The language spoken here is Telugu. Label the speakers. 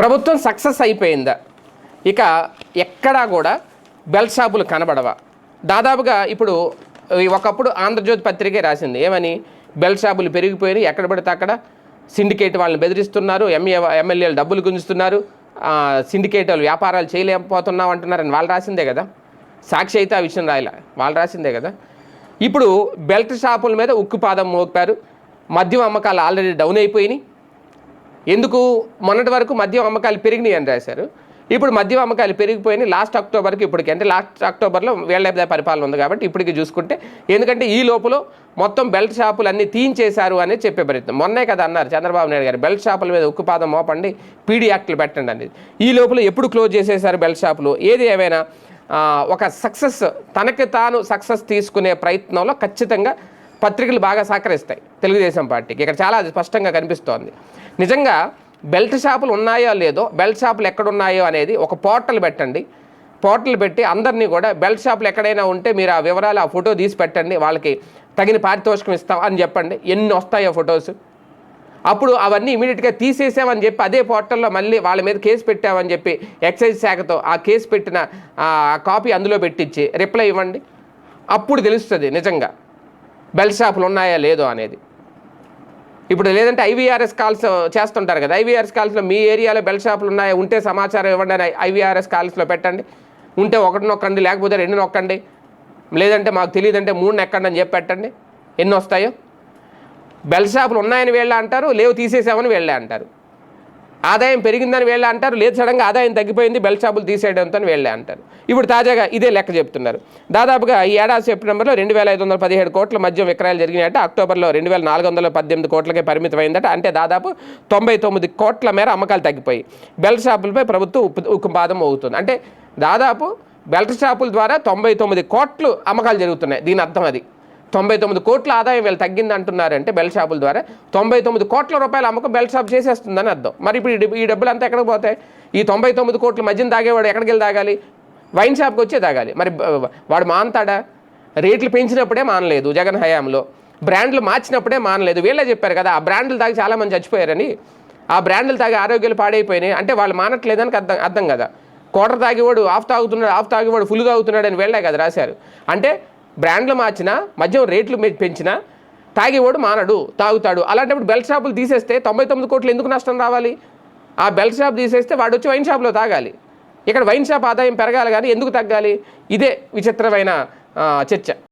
Speaker 1: ప్రభుత్వం సక్సెస్ అయిపోయిందా? ఇక ఎక్కడా కూడా బెల్ట్ షాపులు కనబడవా. దాదాపుగా ఇప్పుడు ఒకప్పుడు ఆంధ్రజ్యోతి పత్రికే రాసింది ఏమని? బెల్ట్ షాపులు పెరిగిపోయినాయి ఎక్కడ పడితే అక్కడ సిండికేట్ వాళ్ళని బెదిరిస్తున్నారు ఎంఏ ఎమ్మెల్యేలు డబ్బులు గుంజుతున్నారు సిండికేట్ వాళ్ళు వ్యాపారాలు చేయలేకపోతున్నాం అంటున్నారని వాళ్ళు రాసిందే కదా? సాక్షి అయితే ఆ విషయం రాయలే వాళ్ళు రాసిందే కదా? ఇప్పుడు బెల్ట్ షాపుల మీద ఉక్కుపాదం మోపారు మద్యం అమ్మకాలు ఆల్రెడీ డౌన్ అయిపోయినాయి ఎందుకు? మొన్నటి వరకు మద్యం అమ్మకాలు పెరిగినాయి అని రాశారు. ఇప్పుడు మద్యం అమ్మకాలు పెరిగిపోయినాయి. లాస్ట్ అక్టోబర్కి ఇప్పటికి అంటే లాస్ట్ అక్టోబర్లో వేళ్ళ పరిపాలన ఉంది కాబట్టి ఇప్పటికి చూసుకుంటే ఎందుకంటే ఈ లోపల మొత్తం బెల్ట్ షాపులు అన్నీ తీయించేశారు అని చెప్పే ప్రయత్నం. మొన్నే కదా అన్నారు చంద్రబాబు నాయుడు గారు బెల్ట్ షాపుల మీద ఉక్కుపాదం మోపండి పీడీ యాక్ట్లు పెట్టండి అనేది. ఈ లోపల ఎప్పుడు క్లోజ్ చేసేశారు బెల్ట్ షాపులు? ఏది ఏమైనా ఒక సక్సెస్ తనకి తాను సక్సెస్ తీసుకునే ప్రయత్నంలో ఖచ్చితంగా పత్రికలు బాగా సహకరిస్తాయి తెలుగుదేశం పార్టీకి. ఇక్కడ చాలా స్పష్టంగా కనిపిస్తోంది. నిజంగా బెల్ట్ షాపులు ఉన్నాయో లేదో బెల్ట్ షాపులు ఎక్కడున్నాయో అనేది ఒక పోర్టల్ పెట్టండి. పోర్టల్ పెట్టి అందరినీ కూడా బెల్ట్ షాపులు ఎక్కడైనా ఉంటే మీరు ఆ వివరాలు ఆ ఫోటో తీసి పెట్టండి. వాళ్ళకి తగిన పారితోషికం ఇస్తాం అని చెప్పండి. ఎన్ని వస్తాయో ఫొటోస్? అప్పుడు అవన్నీ ఇమీడియట్గా తీసేసామని చెప్పి అదే పోర్టల్లో మళ్ళీ వాళ్ళ మీద కేసు పెట్టామని చెప్పి ఎక్సైజ్ శాఖతో ఆ కేసు పెట్టిన కాపీ అందులో పెట్టించి రిప్లై ఇవ్వండి. అప్పుడు తెలుస్తుంది నిజంగా. బెల్ట్ షాపులు ఉన్నాయా లేదో అనేది. ఇప్పుడు లేదంటే ఐవీఆర్ఎస్ కాల్స్ చేస్తుంటారు కదా ఐవీఆర్ఎస్ కాల్స్లో మీ ఏరియాలో బెల్ట్ షాపులు ఉన్నాయా? ఉంటే సమాచారం ఇవ్వండి అని ఐవీఆర్ఎస్ కాల్స్లో పెట్టండి. ఉంటే ఒకటి నొక్కండి లేకపోతే రెండు నొక్కండి. లేదంటే మాకు తెలియదంటే మూడు ఎక్కండి అని చెప్పి పెట్టండి. ఎన్ని వస్తాయో బెల్ట్ షాపులు ఉన్నాయని వెళ్ళా అంటారు లేవు తీసేసామని వీళ్ళే అంటారు. ఆదాయం పెరిగిందని వీళ్ళే అంటారు లేదు సడన్గా ఆదాయం తగ్గిపోయింది బెల్ట్ షాపులు తీసేయడంతో వీళ్ళే అంటారు. ఇప్పుడు తాజాగా ఇదే లెక్క చెప్తున్నారు. దాదాపుగా ఈ ఏడాది సెప్టెంబర్లో రెండు వేల ఐదు వందల పదిహేడు కోట్ల మద్యం విక్రయాలు జరిగినాయట. అక్టోబర్లో రెండు వేల నాలుగు వందల పద్దెనిమిది కోట్లకే పరిమితమైందట. అంటే దాదాపు తొంభై తొమ్మిది కోట్ల మేర అమ్మకాలు తగ్గిపోయి బెల్ట్ షాపులపై ప్రభుత్వం ఉప్పు ఉక్కుపాదం అవుతుంది అంటే దాదాపు బెల్ట్ షాపుల ద్వారా తొంభై తొమ్మిది కోట్లు అమ్మకాలు జరుగుతున్నాయి. దీని అర్థం అది. తొంభై తొమ్మిది కోట్ల ఆదాయం వీళ్ళు తగ్గింది అంటున్నారంటే బెల్ షాపుల ద్వారా. తొంభై తొమ్మిది కోట్ల రూపాయల అమ్మకం బెల్ట్ షాప్ చేసేస్తుందని అర్థం. మరి ఇప్పుడు ఈ డబ్బులు అంతా ఎక్కడికి పోతాయి? ఈ తొంభై తొమ్మిది కోట్ల మధ్యన తాగేవాడు ఎక్కడికి వెళ్ళి తాగాలి? వైన్ షాప్కి వచ్చే తాగాలి. మరి వాడు మానతాడా? రేట్లు పెంచినప్పుడే మానలేదు జగన్ హయాంలో. బ్రాండ్లు మార్చినప్పుడే మానలేదు. వీళ్ళే చెప్పారు కదా ఆ బ్రాండ్లు తాగి చాలామంది చచ్చిపోయారని. ఆ బ్రాండ్లు తాగి ఆరోగ్యాలు పాడైపోయినాయి. అంటే వాళ్ళు మానట్లేదని అర్థం అర్థం కదా. కోటర్ తాగేవాడు ఆఫ్ తాగుతున్నాడు ఆఫ్ తాగేవాడు ఫుల్ తాగుతున్నాడు అని వెళ్ళే కదా రాశారు. అంటే బ్రాండ్లు మార్చినా మద్యం రేట్లు పెంచినా తాగేవాడు మానడు తాగుతాడు. అలాంటప్పుడు బెల్ట్ షాపులు తీసేస్తే తొంభై తొమ్మిది కోట్లు ఎందుకు నష్టం రావాలి? ఆ బెల్ట్ షాప్ తీసేస్తే వాడు వచ్చి వైన్ షాప్లో తాగాలి. ఇక్కడ వైన్ షాప్ ఆదాయం పెరగాలి కానీ ఎందుకు తగ్గాలి? ఇదే విచిత్రమైన చర్చ.